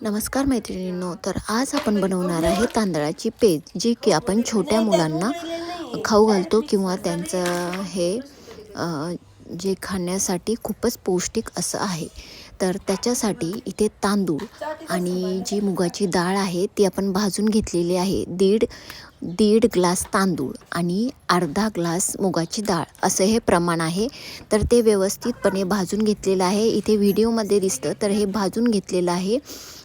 नमस्कार मैत्रिणींनो तर आज आपण बनवणार आहे तांदळाची पेज जी की आपण छोट्या मुलांना खाऊ घालतो किंवा त्यांचं हे जे खाण्यासाठी खूपच पौष्टिक असं आहे. तर त्याच्यासाठी इथे तांदूळ आणि जी मुगाची डाळ आहे ती आपण भाजून घेतलेली आहे. दीड दीड ग्लास तांदूळ आणि अर्धा ग्लास मुगाची डाळ असं हे प्रमाण आहे. तर ते व्यवस्थितपणे भाजून घेतलेलं आहे. इथे व्हिडिओमध्ये दिसतं तर हे भाजून घेतलेलं आहे.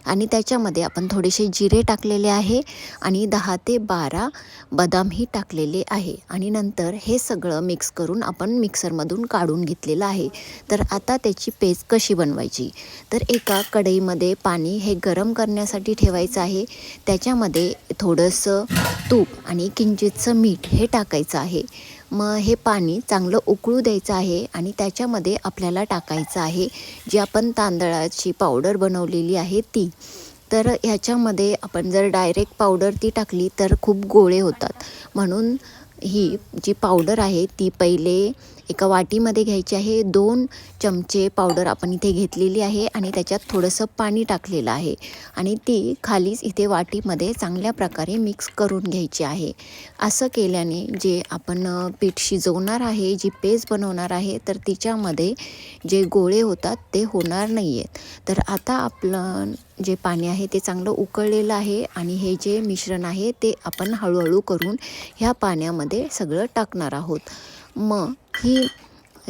आणि त्याच्यामध्ये आपण थोडेसे जिरे टाकलेले आहे आणि दहा ते बारा बदामही टाकलेले आहे. आणि नंतर हे सगळं मिक्स करून आपण मिक्सरमधून काढून घेतलेलं आहे. तर आता त्याची पेज कशी बनवायची? तर एका कढईमध्ये पाणी हे गरम करण्यासाठी ठेवायचं आहे. त्याच्यामध्ये थोडंसं तूप आणि किंचितचं मीठ हे टाकायचं आहे. मग हे पाणी चांगलं उकळू द्यायचं आहे आणि त्याच्यामध्ये आपल्याला टाकायचं आहे जी आपण तांदळाची पावडर बनवलेली आहे ती. तर ह्याच्यामध्ये आपण जर डायरेक्ट पावडर ती टाकली तर खूप गोळे होतात. म्हणून ही जी पावडर आहे ती पहिले एका वाटीमध्ये घ्यायची आहे. दोन चमचे पावडर आपण इथे घेतलेली आहे आणि त्याच्यात थोडंसं पाणी टाकलेलं आहे. आणि ती खालीच इथे वाटीमध्ये चांगल्या प्रकारे मिक्स करून घ्यायची आहे. असं केल्याने जे आपण पीठ शिजवणार आहे जी पेस्ट बनवणार आहे तर तिच्यामध्ये जे गोळे होतात ते होणार नाही आहेत तर आता आपलं जे पाणी आहे ते चांगलं उकळलेलं आहे आणि हे जे मिश्रण आहे ते आपण हळूहळू करून ह्या पाण्यामध्ये सगळं टाकणार आहोत. मग ही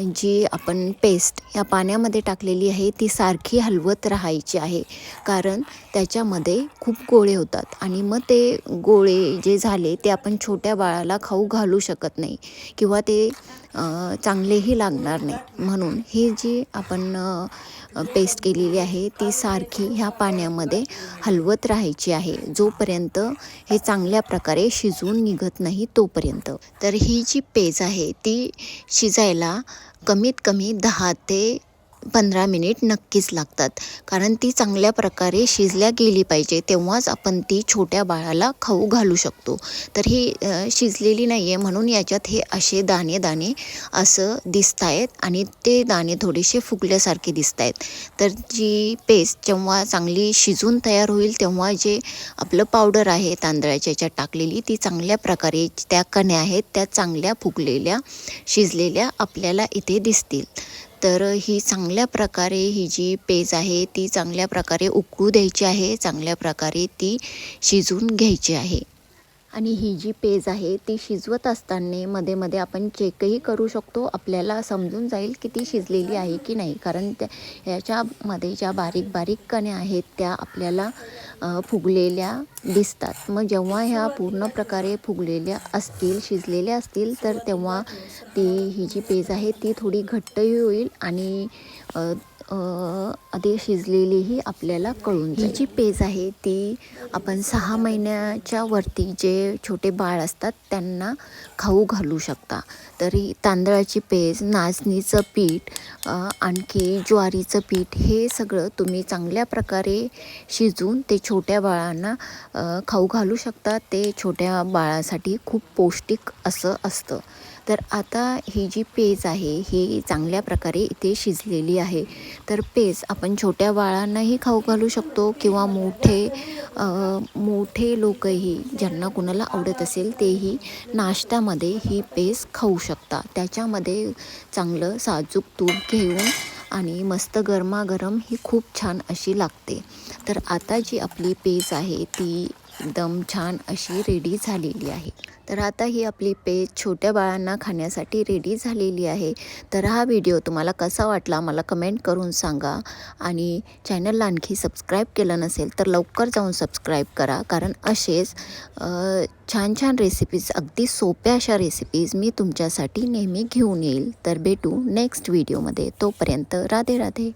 जी आपण पेस्ट या पाण्यामध्ये टाकलेली आहे ती सारखी हलवत राहायची आहे. कारण त्याच्यामध्ये खूप गोळे होतात आणि मग ते गोळे जे झाले ते आपण छोट्या बाळाला खाऊ घालू शकत नाही किंवा ते चांगलेही लागणार नाही. म्हणून ही जी आपण पेस्ट केलेली आहे ती सारखी ह्या पाण्यामध्ये हलवत राहायची आहे. जोपर्यंत हे चांगल्या प्रकारे शिजवून निघत नाही तोपर्यंत. तर ही जी पेज आहे ती शिजायला कमीत कमी दहा ते पंधरा मिनिट नक्कीच लागतात. कारण ती चांगल्या प्रकारे शिजल्या गेली पाहिजे तेव्हाच आपण ती छोट्या बाळाला खाऊ घालू शकतो. तर ही शिजलेली नाही आहे म्हणून याच्यात हे असे दाणे दाणे असं दिसत आहेत आणि ते दाणे थोडेसे फुगल्यासारखे दिसत आहेत तर जी पेस्ट जेव्हा चांगली शिजून तयार होईल तेव्हा जे आपलं पावडर आहे तांदळाच्या याच्यात टाकलेली ती चांगल्या प्रकारे त्या कण्या आहेत त्या चांगल्या फुगलेल्या शिजलेल्या आपल्याला इथे दिसतील. तर ही चांगल्या प्रकारे ही जी पेज आहे ती चांगल्या प्रकारे उकळू द्यायची आहे चांगल्या प्रकारे ती शिजवून घ्यायची आहे. आणि ही जी पेज आहे ती शिजवत असताना मध्ये मध्ये आपण चेकही करू शकतो आपल्याला समजून जाईल की ती शिजलेली आहे की नाही. कारण त्या ह्याच्यामध्ये ज्या बारीक बारीक कण्या आहेत त्या आपल्याला फुगलेल्या दिसतात. मग जेव्हा ह्या पूर्ण प्रकारे फुगलेल्या असतील शिजलेल्या असतील तर तेव्हा ती ही जी पेज आहे ती थोडी घट्टही होईल आणि आधी शिजलेलीही आपल्याला कळून जाईल. ही जी पेज आहे ती आपण सहा महिन्याच्या वरती जे छोटे बाळ असतात त्यांना खाऊ घालू शकता. तरी तांदळाची पेज नाचणीचं पीठ अ, आणखी ज्वारीचं पीठ हे सगळं तुम्ही चांगल्या प्रकारे शिजवून ते छोट्या बाळांना खाऊ घालू शकता. ते छोट्या बाळासाठी खूप पौष्टिक असं असतं. तर आता ही जी पेज आहे ही चांगल्या प्रकारे इथे शिजलेली आहे. तर पेज आपण छोट्या बाळांनाही खाऊ घालू शकतो किंवा मोठे मोठे लोकही ज्यांना कुणाला आवडत असेल तेही नाश्त्यामध्ये ही पेज खाऊ शकता. त्याच्यामध्ये चांगलं साजूक तूप घेऊन आणि मस्त गरमागरम ही खूप छान अशी लागते. तर आता जी आपली पेज आहे ती एकदम छान अशी रेडी झालेली आहे. तर आता ही आपली पेज छोट्या बाळांना खाण्यासाठी रेडी झालेली आहे. तर हा व्हिडिओ तुम्हाला कसा वाटला मला कमेंट करून सांगा. आणि चॅनलला आणखी सबस्क्राईब केलं नसेल तर लवकर जाऊन सबस्क्राईब करा. कारण असेच छान छान रेसिपीज अगदी सोप्या अशा रेसिपीज मी तुमच्यासाठी नेहमी घेऊन येईल. तर भेटू नेक्स्ट व्हिडिओमध्ये तोपर्यंत राधे राधे.